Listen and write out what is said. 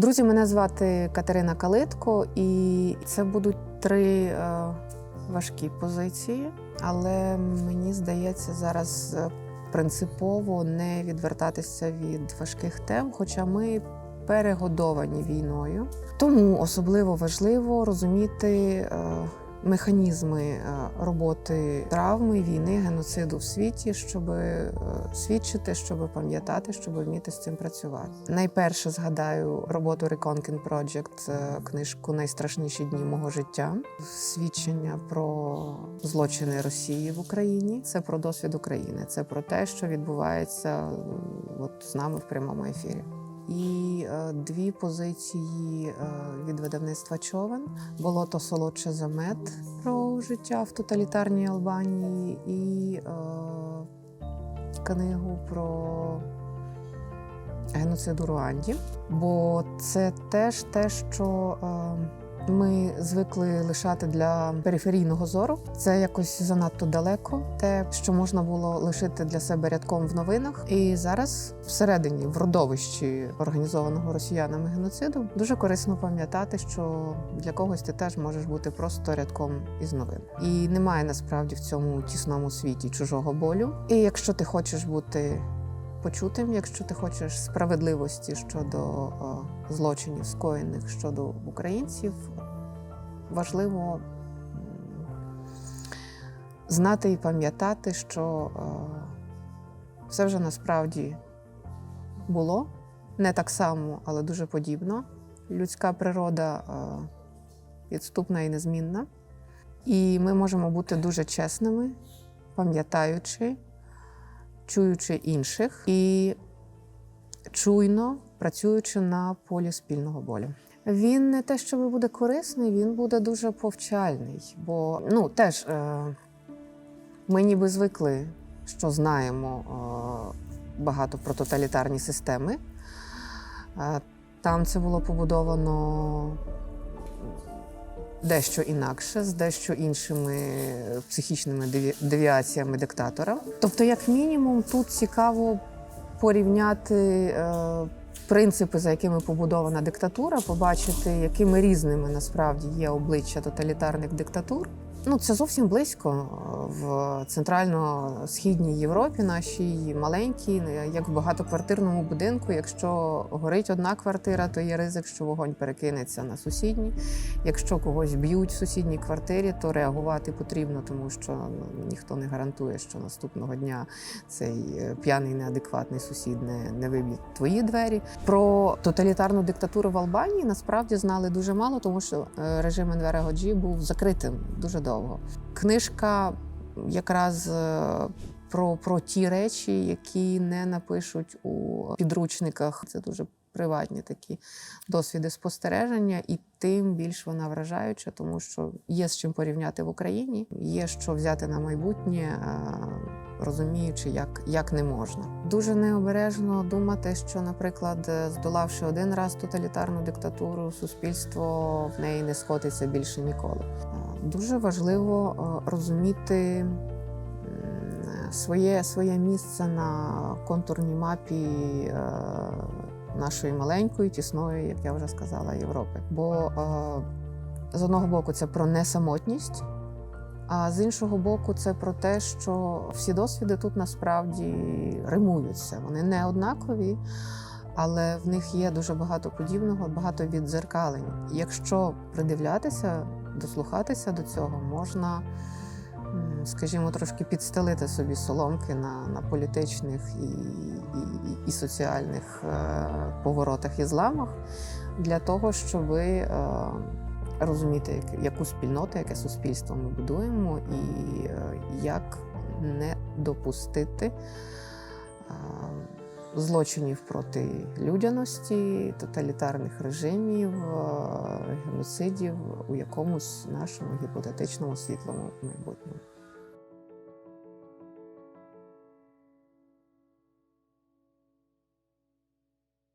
Друзі, мене звати Катерина Калитко, і це будуть три е, важкі позиції, але мені здається, зараз е, принципово не відвертатися від важких тем, хоча ми перегодовані війною. Тому особливо важливо розуміти. Механізми е, роботи травми, війни, геноциду в світі, щоб е, свідчити, щоб пам'ятати, щоб вміти з цим працювати. Найперше згадаю роботу Reconkin Project, е, книжку Найстрашніші дні мого життя, свідчення про злочини Росії в Україні. Це про досвід України, це про те, що відбувається от з нами в прямому ефірі. І е, дві позиції е, від видавництва човен болото солодше за мед про життя в тоталітарній Албанії і е, книгу про геноцид у Руанді. Бо це теж те, що е, ми звикли лишати для периферійного зору. Це якось занадто далеко, те, що можна було лишити для себе рядком в новинах. І зараз всередині в родовищі організованого росіянами геноциду дуже корисно пам'ятати, що для когось ти теж можеш бути просто рядком із новин. І немає насправді в цьому тісному світі чужого болю. І якщо ти хочеш бути почутим, якщо ти хочеш справедливості щодо злочинів, скоєних щодо українців, важливо знати і пам'ятати, що е, все вже насправді було не так само, але дуже подібно. Людська природа е, підступна і незмінна. І ми можемо бути дуже чесними, пам'ятаючи, чуючи інших і чуйно працюючи на полі спільного болю. Він не те, що буде корисний, він буде дуже повчальний. Бо ну теж е, ми ніби звикли, що знаємо е, багато про тоталітарні системи. Е, там це було побудовано дещо інакше, з дещо іншими психічними девіаціями диктатора. Тобто, як мінімум, тут цікаво порівняти е, принципи, за якими побудована диктатура, побачити, якими різними насправді є обличчя тоталітарних диктатур. Ну, це зовсім близько е, в центрально-східній Європі, нашій маленькій, як в багатоквартирному будинку. Якщо горить одна квартира, то є ризик, що вогонь перекинеться на сусідні. Якщо когось б'ють в сусідній квартирі, то реагувати потрібно, тому що ну, ніхто не гарантує, що наступного дня цей е, п'яний неадекватний сусід не, не виб'є твої двері. Про тоталітарну диктатуру в Албанії насправді знали дуже мало, тому що е, режим Енвера Годжі був закритим дуже довго. Книжка якраз е, про, про ті речі, які не напишуть у підручниках. Це дуже приватні такі досвіди спостереження, і тим більш вона вражаюча, тому що є з чим порівняти в Україні, є що взяти на майбутнє, е, розуміючи, як, як не можна. Дуже необережно думати, що, наприклад, е, здолавши один раз тоталітарну диктатуру, суспільство в неї не сходиться більше ніколи. Е, Дуже важливо е, розуміти своє, своє місце на контурній мапі нашої маленької, тісної, як я вже сказала, Європи. Бо е, з одного боку це про несамотність, а з іншого боку, це про те, що всі досвіди тут насправді римуються. Вони не однакові, але в них є дуже багато подібного, багато віддзеркалень. Якщо придивлятися, дослухатися до цього, можна, скажімо, трошки підстелити собі соломки на, на політичних і, і, і соціальних е, поворотах і зламах для того, щоб е, розуміти, яку спільноту, яке суспільство ми будуємо, і е, як не допустити злочинів проти людяності, тоталітарних режимів, е, геноцидів у якомусь нашому гіпотетичному світлому майбутньому.